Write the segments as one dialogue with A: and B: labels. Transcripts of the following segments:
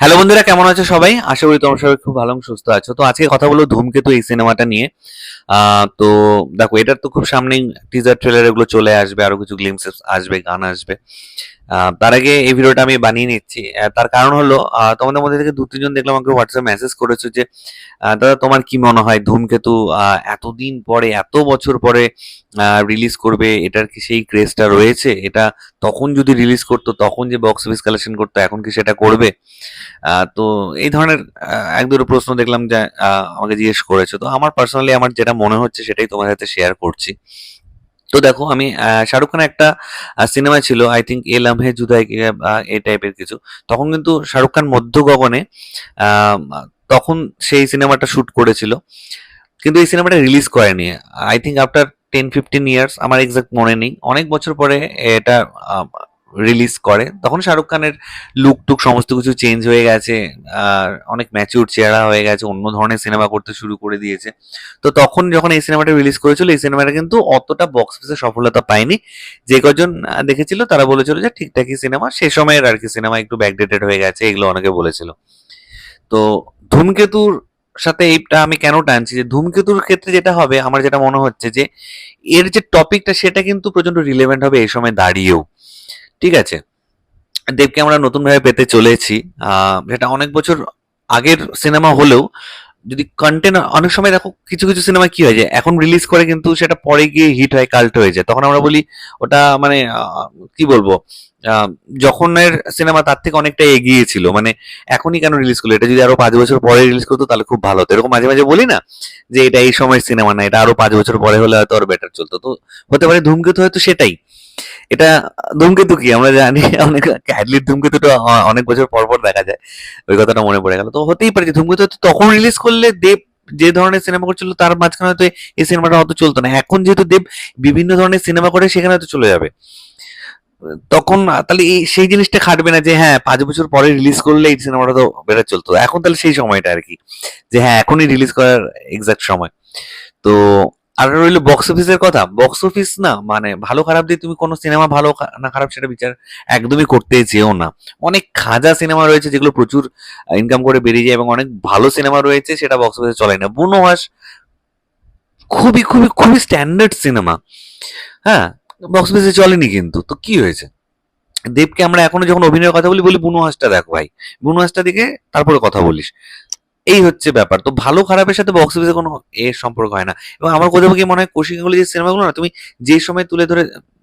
A: Hello বন্ধুরা, কেমন আছো সবাই? আশা করি তোমরা সবাই খুব ভালো সুস্থ আছো। তো আজকে কথা বলব ধূমকেতু এই সিনেমাটা নিয়ে। তো দেখো, এটার তো খুব সামনেই টিজার ট্রেলার এগুলো চলে আসবে, আরও কিছু গ্লিমসেস আসবে, গান আসবে। তার আগে এই ভিডিওটা আমি বানিয়ে নিচ্ছি। তার কারণ হলো তোমাদের মধ্যে থেকে দু তিনজন দেখলাম আমাকে হোয়াটসঅ্যাপ মেসেজ করেছ যে দাদা তোমার কি মনে হয় ধূমকেতু এতদিন পরে, এত বছর পরে রিলিজ করবে? এটার কি সেই ক্রেজটা রয়েছে? এটা তখন যদি রিলিজ করতো, তখন যে বক্স অফিস কালেকশন করতো, এখন কি সেটা করবে? তো এই ধরনের এক দুটো প্রশ্ন দেখলাম যে আমাকে জিজ্ঞেস করেছে। তো আমার পার্সোনালি আমার যেটা মনে হচ্ছে সেটাই তোমার সাথে শেয়ার করছি। তো দেখো, আমি শাহরুখ খানের একটা সিনেমা ছিল আই থিঙ্ক এ লামহে জুদাই বা এ টাইপের কিছু। তখন কিন্তু শাহরুখ খান মধ্য গগনে তখন সেই সিনেমাটা শ্যুট করেছিল। কিন্তু এই সিনেমাটা রিলিজ করেনি। I think after ten fifteen years আমার এক্সাক্ট মনে নেই। অনেক বছর পরে এটা রিলিজ করে, তখন শাহরুখ খানের লুক টুক সমস্ত কিছু চেঞ্জ হয়ে গেছে, আর অনেক ম্যাচিউর চেহারা হয়ে গেছে, অন্য ধরনের সিনেমা করতে শুরু করে দিয়েছে। তো তখন যখন এই সিনেমাটা রিলিজ করেছিল, এই সিনেমাটা কিন্তু অতটা বক্স অফিসে সফলতা পায়নি। যে কজন দেখেছিল, তারা বলেছিল যে ঠিকঠাকই সিনেমা সে সময়ের আর কি সিনেমা একটু ব্যাকডেটেড হয়ে গেছে, এগুলো অনেকে বলেছিল। তো ধূমকেতুর সাথে এইটা আমি কেন টানছি? যে ধূমকেতুর ক্ষেত্রে যেটা হবে, আমার যেটা মনে হচ্ছে যে, এর যে টপিকটা সেটা কিন্তু প্রচণ্ড রিলেভেন্ট হবে এই সময় দাঁড়িয়েও। ঠিক আছে? দেবকে আমরা নতুন ভাবে পেতে চলেছি। সেটা অনেক বছর আগের সিনেমা হলেও যদি কন্টেন্ট অনেক সময় দেখো কিছু কিছু সিনেমা কি হয় যায় এখন রিলিজ করে কিন্তু সেটা পরে গিয়ে হিট হয় কাল্ট হয়ে যায়। তখন আমরা বলি ওটা মানে কি বলব? যখনের সিনেমা তার থেকে অনেকটা এগিয়ে ছিল। মানে এখনই কেন রিলিজ করল? এটা যদি আরও পাঁচ বছর পরে রিলিজ করতো তাহলে খুব ভালো হতো। এরকম মাঝে মাঝে বলি না যে এটা এই সময়ের সিনেমা না, এটা আরও পাঁচ বছর পরে হলে হয়তো আরও বেটার চলতো। তো হতে পারে ধূমকেতু হয়তো সেটাই। এটা ধূমকেতু কি? আমরা জানি অনেক ক্যাডলির ধূমকেতুটা অনেক বছর পর পর দেখা যায়। ওই কথাটা মনে পড়ে গেল। তো হতেই পারে ধূমকেতু তখন রিলিজ করলে দেব যে ধরনের সিনেমা করছিল, তার মাঝখানে হয়তো এই সিনেমাটা অত চলতো না। এখন যেহেতু দেব বিভিন্ন ধরনের সিনেমা করে, সেখানে হয়তো চলে যাবে। তখন তাহলে সেই জিনিসটা খাটবে না যে হ্যাঁ পাঁচ বছর পরে রিলিজ করলে এই সিনেমাটা তো বেটার চলতো। এখন তাহলে সেই সময়টা আর কি। যে হ্যাঁ এখনই রিলিজ করার এক্সাক্ট সময়। তো আর রইল বক্স অফিসের কথা। বক্স অফিস না মানে ভালো খারাপ দিয়ে তুমি কোনো সিনেমা ভালো না খারাপ সেটা বিচার একদমই করতে চেয়েও না। অনেক খাজা সিনেমা রয়েছে যেগুলো প্রচুর ইনকাম করে বেরিয়ে যায় এবং অনেক ভালো সিনেমা রয়েছে সেটা বক্স অফিসে চলে না। বুনোহাস খুবই খুবই খুবই স্ট্যান্ডার্ড সিনেমা হ্যাঁ বক্স অফিসে চলেনি কিন্তু। তো কি হয়েছে? দেবকে আমরা এখনও যখন অভিনয়ের কথা বলি বলি বুনোহাসটা দেখো ভাই। বুনোহাসটা দিকে তারপরে কথা বলিস। এই হচ্ছে ব্যাপার। তো ভালো খারাপের সাথে বক্স অফিসে কোনো এর সম্পর্ক হয় না। এবং আমার কোথাও কি, মনে হয় কৌশিকগুলো যে সিনেমাগুলো না, তুমি যে সময় তুলে ধরে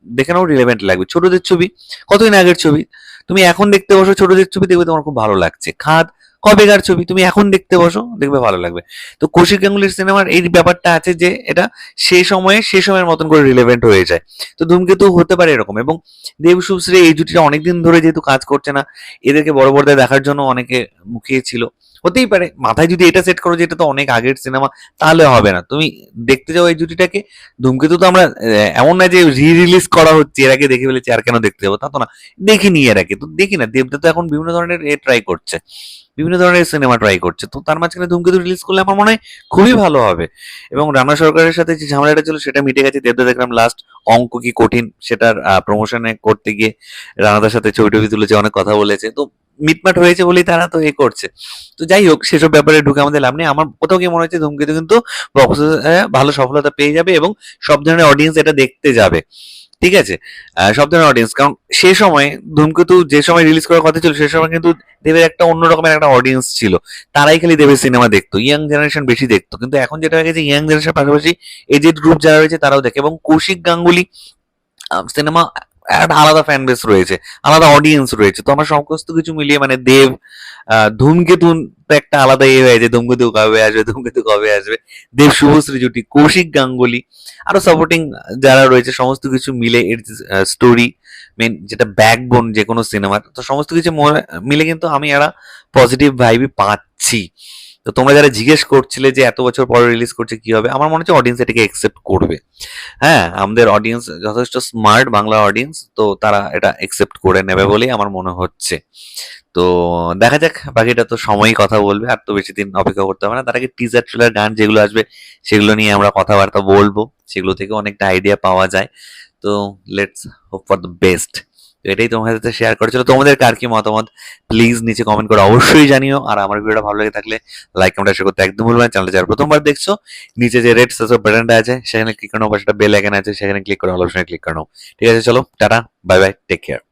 A: দেখে নাও রিলেভেন্ট লাগবে। ছোটদের ছবি, কতদিন আগের ছবি? তুমি এখন দেখতে বসো, ছোটদের ছবি দেখবে তোমার খুব ভালো লাগছে। খাদ, কবেকার ছবি, তুমি এখন দেখতে বসো, দেখবে ভালো লাগবে। তো কৌশিক গাঙ্গুলির সিনেমার এই ব্যাপারটা আছে যে, এটা সেই সময়ে সেই সময়ের মতন করে রিলেভেন্ট হয়ে যায়। তো ধূমকেতু হতে পারে এরকম। এবং দেব শুভশ্রী এই জুটিটা অনেকদিন ধরে যেহেতু কাজ করছে না, এদেরকে বড় বড়দায় দেখার জন্য অনেকে মুখিয়ে ছিল হতেই পারে। মাথায় যদি এটা সেট করো যে এটা তো অনেক আগের সিনেমা তাহলে হবে না। তুমি দেখতে যাও এই জুটিটাকে। ধূমকেতু তো আমরা এমন না যে রি রিলিজ করা হচ্ছে, এর আগে দেখে ফেলেছি, আর কেন দেখতে যাব? তা তো না। দেখিনি এর আগে। তো দেখি না, দেবদা তো এখন বিভিন্ন ধরনের এ ট্রাই করছে। বিভিন্ন ধরনের সিনেমা ট্রাই করছে। তো তার মাঝখানে ধূমকেতু রিলিজ করলে আমার মনে হয় খুবই ভালো হবে। এবং রানা সরকারের সাথে যে ঝামেলাটা ছিল, সেটা মিটে গেছে। দেবদা দেখলাম লাস্ট অঙ্ক কি কঠিন, সেটার প্রমোশনে করতে গিয়ে রানাদার সাথে ছবি টবি তুলেছে, অনেক কথা বলেছে। তো মিটমাট হয়েছে বলেই তারা তো এ করছে। তো যাই হোক, সেসব ব্যাপারে ঢুকে আমাদের লাভ নেই। আমার কোথাও কি মনে হচ্ছে ধূমকেতু কিন্তু এ ভালো সফলতা পেয়ে যাবে এবং সব ধরনের অডিয়েন্স এটা দেখতে যাবে। ঠিক আছে? সব ধরনের অডিয়েন্স কারণ সে সময় ধূমকেতু যে সময় রিলিজ করার কথা ছিল, সে সময় কিন্তু দেবের একটা অন্য রকমের একটা অডিয়েন্স ছিল। তারাই খালি দেবের সিনেমা দেখতো ইয়াং জেনারেশন বেশি দেখতো। কিন্তু এখন যেটা হয়ে গেছে ইয়াং জেনারেশন পাশাপাশি এজেড গ্রুপ যারা রয়েছে, তারাও দেখে। এবং কৌশিক গাঙ্গুলি সিনেমা একটা আলাদা ফ্যান বেস রয়েছে, আলাদা অডিয়েন্স রয়েছে। তো আমার সমস্ত কিছু মিলিয়ে মানে দেব ধূমকেতু একটা আলাদা ইয়ে হয়েছে ধূমকেতু কবে আসবে, ধূমকেতু কবে আসবে? দেব শুভশ্রী জুটি, কৌশিক গাঙ্গুলি, আরও সাপোর্টিং যারা রয়েছে, সমস্ত কিছু মিলে এর স্টোরি মেন যেটা ব্যাকবোন যে কোনো সিনেমার তো সমস্ত কিছু মিলে কিন্তু আমি একটা পজিটিভ ভাইবই পাচ্ছি। তো তোমরা যারা জিজ্ঞেস করছিলে যে এত বছর পরে রিলিজ করছে কি হবে, আমার মনে হচ্ছে অডিয়েন্স এটাকে একসেপ্ট করবে। হ্যাঁ আমাদের অডিয়েন্স যথেষ্ট স্মার্ট বাংলা অডিয়েন্স তো তারা এটা অ্যাকসেপ্ট করে নেবে বলেই আমার মনে হচ্ছে। তো দেখা যাক, বাকিটা তো সময়ই কথা বলবে, আর তো বেশি দিন অপেক্ষা করতে হবে না। তার আগে টিজার ট্রেলার গান যেগুলো আসবে, সেগুলো নিয়ে আমরা কথাবার্তা বলব। সেগুলো থেকে অনেকটা আইডিয়া পাওয়া যায়। তো let's hope for the best এটাই তোমার সাথে শেয়ার করেছিল তোমাদের কার কি মতামত? প্লিজ নিচে কমেন্ট করে অবশ্যই জানিও। আর আমার ভিডিওটা ভালো লাগে থাকলে লাইক কমেন্ট শেয়ার করতে একদম ভুলবেন চ্যানেলে যারা প্রথমবার দেখছ, নিচে যে রেড সাবস্ক্রাইব বাটনটা আছে, সেখানে ক্লিক করো বা সেটা বেল আইকন আছে, সেখানে ক্লিক করো অল অপশনে ক্লিক করো ঠিক আছে, চলো, tata bye bye take care